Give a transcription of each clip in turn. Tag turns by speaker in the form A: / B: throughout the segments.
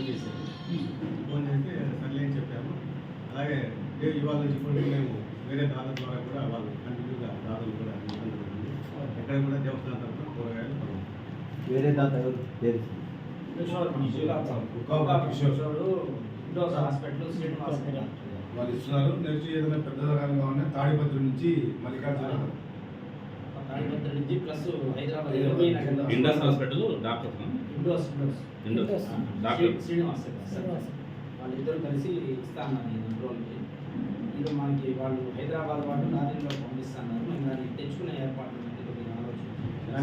A: Phone చేశారు
B: phone చేసి సర్లే అని చెప్పాము అలాగే ఇవాళ నుంచి కూడా మేము వేరే దాతల ద్వారా కూడా వాళ్ళు కంటిన్యూగా దాతలు కూడా ఎక్కడ కూడా దేవస్థానం తరఫున కూరగాయలు కొనము.
C: వేరే దాత
D: వాళ్ళు ఇస్తున్నారు. నెక్స్ట్ ఏదైనా పెద్ద రకంగా ఉన్న తాడిపత్రి నుంచి Mallikarjuna
A: plus Hyderabad
E: Indus hospital doctor
A: Indus
E: doctor
A: Sri- Srinivas sir. వాళ్ళిద్దరూ కలిసి ఇస్తాను నేను ఇది మనకి వాళ్ళు హైదరాబాద్ వాళ్ళు నాదిలో పంపిస్తాను మేము దాన్ని తెచ్చుకునే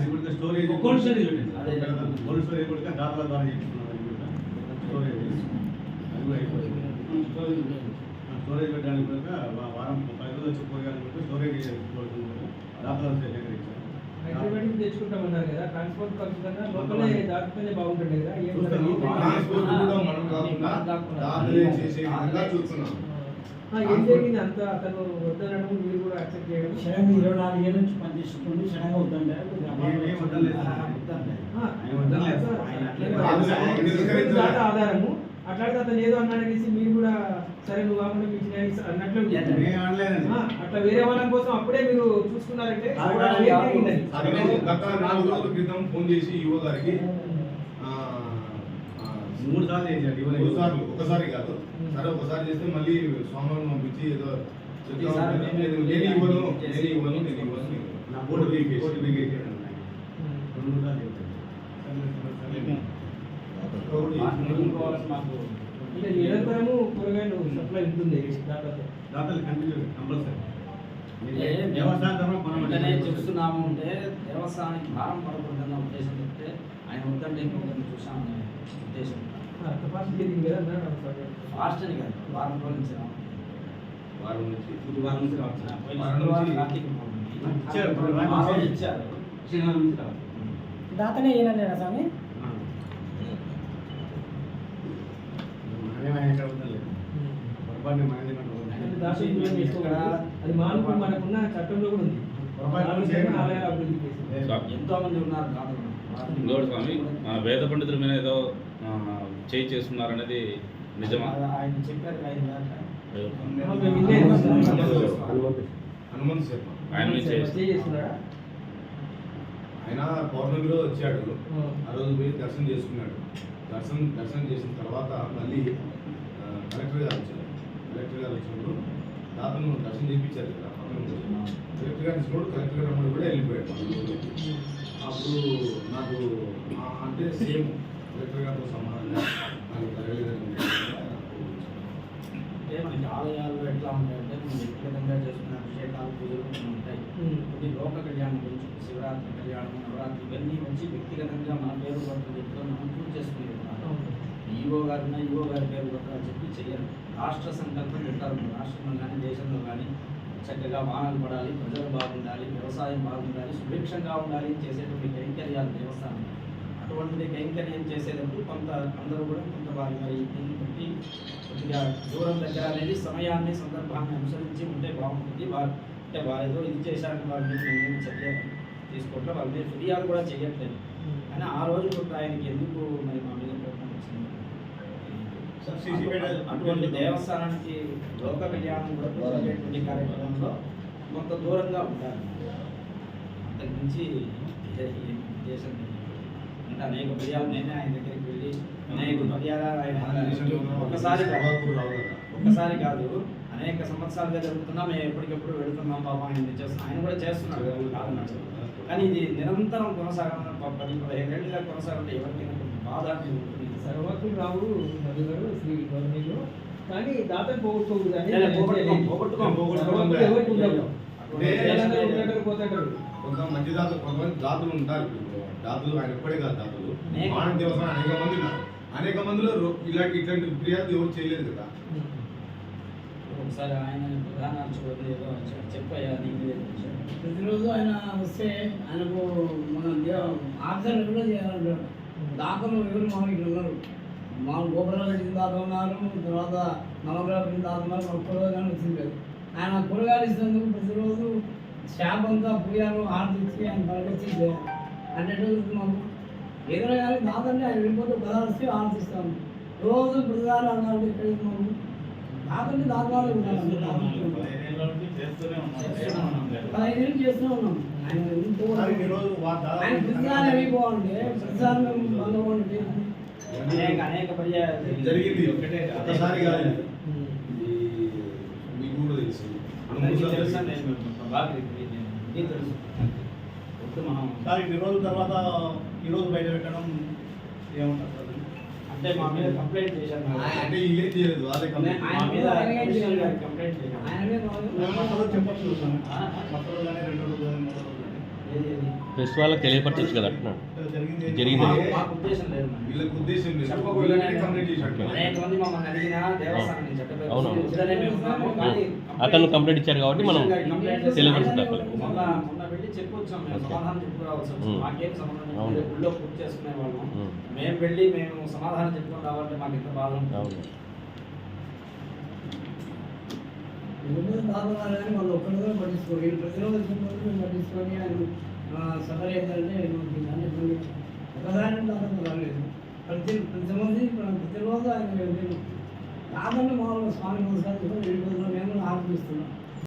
B: కూడా స్టోరేజ్
E: కోల్డ్ స్టోరేజ్.
B: అదే కోల్డ్ స్టోరేజ్ కూడా ద్వారా స్టోరేజ్. పెట్టడానికి వారం పది రోజులు వచ్చి కూడా స్టోరేజ్ చేసుకోవాల్సింది కూడా దాతల సేకరించాం
F: హైదరాబాద్ తెచ్చుకుంటామన్నారు కదా ట్రాన్స్పోర్ట్ ఖర్చు కన్నా లోపలే దాటితేనే బాగుంటుంది కదా?
D: ట్రాన్స్పోర్ట్ కూడా మనం కాకుండా దాతలే చేసే విధంగా చూస్తున్నాం
F: ఆ, ఏం జరిగింది అంతా అతను వద్దనడం మీరు కూడా యాక్సెప్ట్ చేయడం
G: ఇరవై నాలుగు ఏళ్ళ నుంచి పనిచేస్తుంది సడన్గా వద్దంటే
B: ఏం- ఏం వద్దలేదు.
F: ఆ,
B: ఆయన వద్దనలేదు.
F: సార్,
A: ఆయన
F: అట్లనే
A: అట్లనే
F: కాదు.
D: ఆయన నిరాకరించాలి.
F: దాత ఆధారము అట్లాంటి అతను ఏదో అన్నాడనేసి మీరు కూడా సరే నువ్వు కాకుండా మీకు ఇచ్చిన అన్నట్లు అట్లా వేరే వాళ్ళ కోసం అప్పుడే మీరు చూసుకున్నారంటే
D: గత నాలుగు రోజుల క్రితం ఫోన్ చేసి యువ గారికి
B: మూడు సార్లు చేశాడు ఇవ్వలేదు.
D: మూడు సార్లు ఒకసారి కాదు. సరే ఒకసారి చేస్తే మళ్ళీ స్వామిని పంపించి ఏదో నేను ఇవ్వను నేను ఇవ్వను నేను ఇవ్వను.
B: నా బోర్డు. రెండు సార్లు
F: నిరంతరము కూరగాయలు సప్లై ఉంటుంది
B: దాతలు కంటిన్యూ కంపల్సరీ
A: వెంటనే చెప్తున్నాము అంటే దేవస్థానానికి భారం పడకూడదన్న ఉద్దేశం చెప్తే ఆయన వద్దంటే ఇంకొకరిని చూసామనే ఉద్దేశం. ఫాస్ట్ అని కాదు వారం రోజుల నుంచి రాము.
D: వారం నుంచి
B: ఇది వారం నుంచి రావచ్చు. ఇచ్చారు, ఇప్పుడు
A: ఆ
B: రాత్రి
A: రోజు ఇచ్చారు
B: శనివారం నుంచి రావచ్చు.
G: దాతనే ఏనలేరా స్వామి
B: ఎక్కడ.
F: అది మానుకు మనకున్న చట్టంలో కూడా ఉంది.
A: ఎంతో మంది ఉన్నారు కాదు.
E: ఇంకోటి స్వామి ఆ, వేద పండితుల మీద ఏదో చేయి చేస్తున్నారనేది నిజమా?
A: ఆయన చెప్పారు.
D: హనుమంత్ శర్మ
E: ఆయన
D: ఆయన పౌర్ణమిలో వచ్చాడు.
F: ఆ.
D: ఆ రోజు పోయి దర్శనం చేసుకున్నాడు. దర్శనం దర్శనం చేసిన తర్వాత మళ్ళీ ఆ, కలెక్టర్ గారు వచ్చారు కలెక్టర్ గారు వచ్చినప్పుడు దర్శనం చేయించారు కదా కలెక్టర్ గారు వచ్చినప్పుడు కలెక్టర్ గారు అమ్మడు కూడా వెళ్ళిపోయాడు. అప్పుడు నాకు ఆ, అంటే సేమ్ కలెక్టర్ గారితో సమానంగా నాకు జరగలేదని
A: అంటే మనకి ఆలయాలు ఎట్లా ఉంటాయంటే మనం వ్యక్తిగతంగా చేసుకునే అభిషేకాలు పూజలు ఉంటాయి. కొన్ని లోక కళ్యాణం గురించి శివరాత్రి కళ్యాణం నవరాత్రి ఇవన్నీ వచ్చి వ్యక్తిగతంగా మన పేరు పట్ల చెప్తూ మనం పూజ చేసుకునే ఈవో గారు ఉన్న ఈవో గారి పేరు పట్ల చెప్పి చేయరు రాష్ట్ర సంకల్పం పెట్టారు మన రాష్ట్రంలో కానీ దేశంలో కానీ చక్కగా వానలు పడాలి ప్రజలు బాగుండాలి వ్యవసాయం బాగుండాలి సుభిక్షంగా ఉండాలి అని చేసేటువంటి కైంకర్యాలు దేవస్థానం. అటువంటి కైంకర్యం చేసేటప్పుడు కొంత అందరూ కూడా కొంత వారి వారి దీన్ని బట్టి కొద్దిగా దూరం దగ్గర అనేది సమయాన్ని సందర్భాన్ని అనుసరించి ఉంటే బాగుంటుంది. వారు అంటే వారు ఏదో ఇది చేశారని వారి మీద మేము చర్య తీసుకోవట్లే. వాళ్ళ మీద ఫిర్యాదు కూడా చేయట్లేదు కానీ ఆ రోజు ఆయనకి ఎందుకు మరి మా మీద కోపం వచ్చింది
B: సార్, CC పెట్టాలి.
A: అటువంటి దేవస్థానానికి లోక కళ్యాణం కూడా జరిగేటువంటి కార్యక్రమంలో కొంత దూరంగా ఉంటారు. ఏం ఉద్దేశం లేదు. అంటే అనేక పర్యాలు నేనే ఆయన దగ్గరికి వెళ్ళి అనేక పర్యాలు ఆయన ఒకసారి కాదు
D: రావు కదా.
A: ఒక్కసారి కాదు అనేక సంవత్సరాలుగా జరుగుతున్నా మేము ఎప్పటికెప్పుడు వెళుతున్నాం పాపం ఆయన చేస్తున్నాం. ఆయన కూడా చేస్తున్నాడు కాదన్నాడు కానీ ఇది నిరంతరం కొనసాగాలని ప- పది పదిహేనేళ్ళుగా కొనసాగాలంటే ఎవరికైనా
F: సర్వకులు రావు మధు గారు శ్రీ గవర్నీలో కానీ దాతను పోగొట్టుకోకూడదు
D: కొంత మంచి దాతలు కొంతమంది దాతలు ఉంటారు. దాతలు ఆయన ఒక్కడే కాదు దాతలు.
A: అనేక.
D: మానవ దేవస్థానం అనేక మంది ఉన్నారు. అనేక మందిలో రో- ఇలాంటి ఇట్లాంటి ఫిర్యాదు ఎవరు చేయలేదు కదా.
A: ఒకసారి ఆయన ప్రధాన వచ్చాడు.
G: ప్రతిరోజు ఆయన వస్తే ఆయనకు మన ఆఫీసర్లు కూడా చేయాలంటారు. దాతలు ఎవరు మాకు ఇక్కడ ఉన్నారు మా గోపురాలు కట్టిన దాత ఉన్నారు తర్వాత నవగ్రహ పెట్టిన దాత ఉన్నారు మాకు కూరగాయలు వచ్చింది లేదు. ఆయన కూరగాయలు ఇచ్చినందుకు ప్రతిరోజు స్టాఫ్ అంతా పూజలు హారతి ఇచ్చి ఆయన పలకొచ్చి అంటే మాకు. ఏదైనా కానీ దాతంటే ఆయన వెళ్ళిపోతే పదాలు వస్తే హారతి ఇస్తాము. రోజు బృందాలు అన్నారు ఇక్కడ ఉన్నాము కాదండి దాఖలాలు ఉండాలి పదిహేను చేస్తూనే ఉన్నాం. ఆయన ఇంకో ఆయన బృందాలు అవి బాగుండే బృందాలు మేము బంధువులు
A: అనేక అనేక పర్యాయాలు
D: జరిగింది
A: ఒకటే కాదు.
D: ఒకసారి కాదు ఇది మీకు కూడా తెలుసు
A: అందరికీ తెలుసా నేను బాగా ఇది తెలుసు వద్దు మనం
B: సార్ ఇన్ని రోజుల తర్వాత ఈ రోజు బయట పెట్టడం ఏమంటారు సార్
A: అంటే మా మీద కంప్లైంట్ మేడం.
D: అంటే వీళ్ళేం చేయలేదు వాళ్ళే కంప్లీట్
A: మా మీద కంప్లైంట్ చేశారు
G: ఆయన మీద
B: మసలు చెప్పచ్చు? మసలు కానీ రెండు రోజులు
H: ప్రెస్ వాళ్ళకి తెలియపరచచ్చు కదా అంటున్నాడు
B: జరిగింది. ఏంటి?
H: జరిగింది.
A: మా- మాకు ఉద్దేశం లేదు మేడం.
D: వీళ్ళకి ఉద్దేశం లేదు.
A: చెప్పకూడదనే
D: వీళ్ళని కంప్లీట్ చేసినట్టు
A: అనేక మంది మమ్మల్ని అడిగినా దేవస్థానం నుంచి చట్టపై
H: అవును.
A: వద్దనే మేము ఉన్నాము, కానీ
H: అతను కంప్లైంట్ ఇచ్చారు కాబట్టి మనం తెలియపరచు అవును.
A: మేము వెళ్ళి మేము సమాధానం చెప్పుకొని రావాలంటే మాకు ఎంత బాధ ఉంటుంది
H: అవును
G: ఎనిమిది దాఖలాలు కానీ వాళ్ళు పట్టించుకోరు. వీళ్ళు ప్రతిరోజు వచ్చినప్పుడు మేము పట్టించుకొని ఆయన సఫర్ ఏంటంటే దాన్ని ఒకదాని దాదాపు రాలేదు. ప్రతి ప్రతి మంది ప్రతిరోజు ఆయన నేను కాదండి మామూలుగా స్వామి నమస్కారం చెప్పి వెళ్ళిపోతున్నాం మేము ఆరంభిస్తున్నాం